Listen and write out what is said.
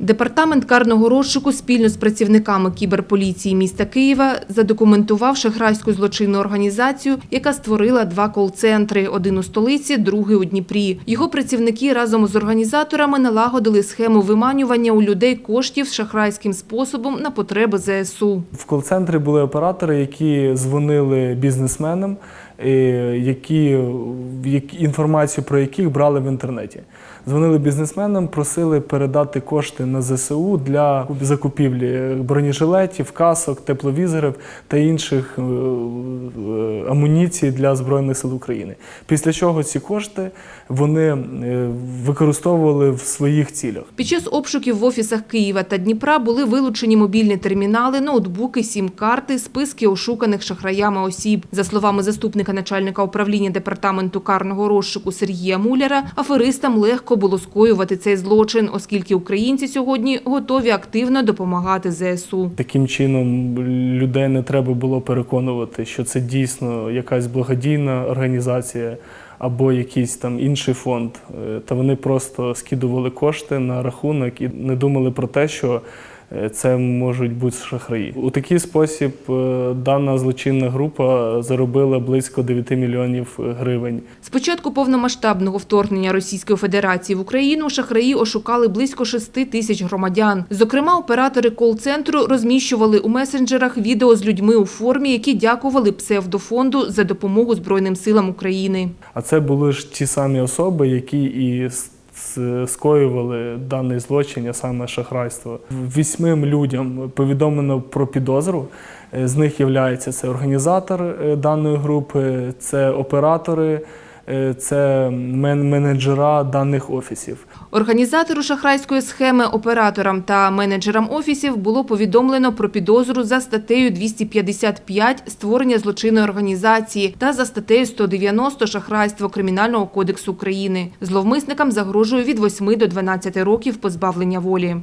Департамент карного розшуку спільно з працівниками кіберполіції міста Києва задокументував шахрайську злочинну організацію, яка створила два кол-центри – один у столиці, другий у Дніпрі. Його працівники разом з організаторами налагодили схему виманювання у людей коштів шахрайським способом на потреби ЗСУ. В кол-центрі були оператори, які дзвонили бізнесменам, які, інформацію про яких брали в інтернеті. Дзвонили бізнесменам, просили передати кошти на ЗСУ для закупівлі бронежилетів, касок, тепловізорів та інших е, е, амуніцій для Збройних сил України. Після чого ці кошти вони е, використовували в своїх цілях. Під час обшуків в офісах Києва та Дніпра були вилучені мобільні термінали, ноутбуки, сім-карти, списки ошуканих шахраями осіб. За словами заступника начальника управління департаменту карного розшуку Сергія Муляра, аферистам легко було скоювати цей злочин, оскільки українці сьогодні готові активно допомагати ЗСУ. Таким чином людей не треба було переконувати, що це дійсно якась благодійна організація або якийсь там інший фонд. Е, Та вони просто скидували кошти на рахунок і не думали про те, що це можуть бути шахраї. У такий спосіб е, дана злочинна група заробила близько 9 мільйонів гривень. З початку повномасштабного вторгнення Російської Федерації в Україну шахраї ошукали близько 6 тисяч громадян. Зокрема, оператори кол-центру розміщували у месенджерах відео з людьми у формі, які дякували псевдофонду за допомогу Збройним силам України. А це були ж ті самі особи, які і скоювали даний злочин, а саме шахрайство. Вісьмим людям повідомлено про підозру. Е, З них є це організатор е, даної групи, це оператори, це менеджера даних офісів. Організатору шахрайської схеми операторам та менеджерам офісів було повідомлено про підозру за статтею 255 створення злочинної організації та за статтею 190 шахрайство Кримінального кодексу України. Зловмисникам загрожує від 8 до 12 років позбавлення волі.